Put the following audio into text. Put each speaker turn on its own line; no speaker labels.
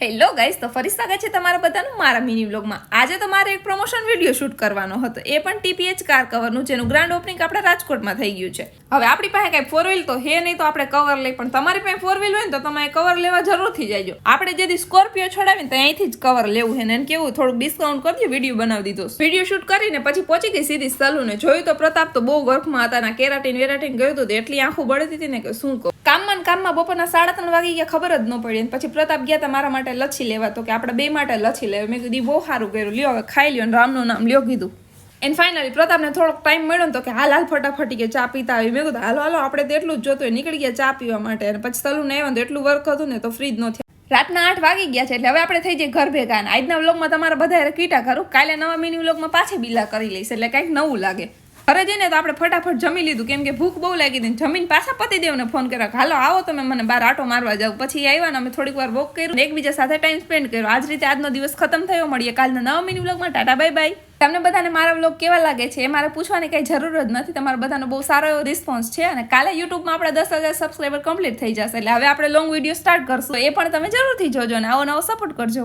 Hello guys તો ફરી સ્વાગત છે તમારા બધાનું મારા મિની વ્લોગમાં આજે તો મારે એક પ્રમોશન વીડિયો શૂટ કરવાનો હતો. એ પણ ટીપીએચ કાર કવરનું જેનું ગ્રાન્ડ ઓપનિંગ આપણા રાજકોટમાં થઈ ગયું છે. હવે આપણી પાસે કાંઈ ફોર વ્હીલ તો હે નહીં તો આપણે કવર લઈ, પણ તમારી પાસે ફોર વ્હીલ હોય ને તો તમે કવર લેવા જરૂરથી જજો. આપણે જેથી સ્કોર્પિયો છોડાવીને તો અહીંથી જ કવર લેવું છે. ને કેવું, થોડુંક ડિસ્કાઉન્ટ કરી વીડિયો બનાવી દીધો. વીડિયો શૂટ કરીને પછી પહોંચી ગઈ સીધી સલૂને જોયું તો પ્રતાપ તો બહુ વર્કમાં હતા ના કેરાટીન વેરાટીન ગયું હતું એટલી આંખું બળતી હતી ને કે શું કહું. કામમાં ને કામમાં બપોરના સાડા ત્રણ વાગી ગયા ખબર જ ન પડી. અને પછી પ્રતાપ ગયા તા મારા માટે લચ્છી લેવા. તો કે આપણે બે માટે લચ્છી લેવા. મેં કીધું બહુ સારું કર્યું. લ્યો, હવે ખાઈ લ્યો અને રામનું નામ લ્યો, કીધું. એન્ડ ફાઇનલી પ્રતાપને થોડોક ટાઈમ મળ્યો ને તો કે, હાલ હાલ, ફટાફટી કે ચા પીતા આવી મેં કીધું, હાલો હાલો, આપણે તો એટલું જ જોતું નીકળી ગયા ચા પીવા માટે. અને પછી સલૂન આવ્યો તો એટલું વર્ક હતું ને તો ફ્રી જ ન થયા. રાતના આઠ વાગી ગયા છે એટલે હવે આપણે થઈ જઈએ ઘર ભેગા આજના વ્લોગમાં તમારા બધા કીટા કરું. કાલે નવા મિની વ્લોગમાં પાછી બિલા કરી લઈશ એટલે કંઈક નવું લાગે. ઘરે જઈને તો આપણે ફટાફટ જમી લીધું. કેમ કે ભૂખ બહુ લાગી હતી જમીન પાછા પતિ દેવને ફોન કર્યો હાલો, આવો તમે મને બાર આટો મારવા જાવ. પછી આવ્યા ને અમે થોડીક વાર વોક કર્યું એકબીજા સાથે ટાઈમ સ્પેન્ડ કર્યો. આજ રીતે આજનો દિવસ ખતમ થયો. મળીએ કાલના નવા મિની વ્લોગમાં ટાટા બાય બાય તમને બધાને મારા વ્લોગ કેવા લાગે છે એ મારે પૂછવાની કઈ જરૂર જ નથી. તમારા બધાનો બહુ સારો એવો રિસ્પોન્સ છે અને કાલે યુટ્યુબમાં આપણે દસ હજાર સબસ્ક્રાઈબર કમ્પ્લીટ થઈ જશે. એટલે હવે આપણે લોંગ વીડિયો સ્ટાર્ટ કરશું. એ પણ તમે જરૂરથી જોજો અને આવો નવો સપોર્ટ કરજો.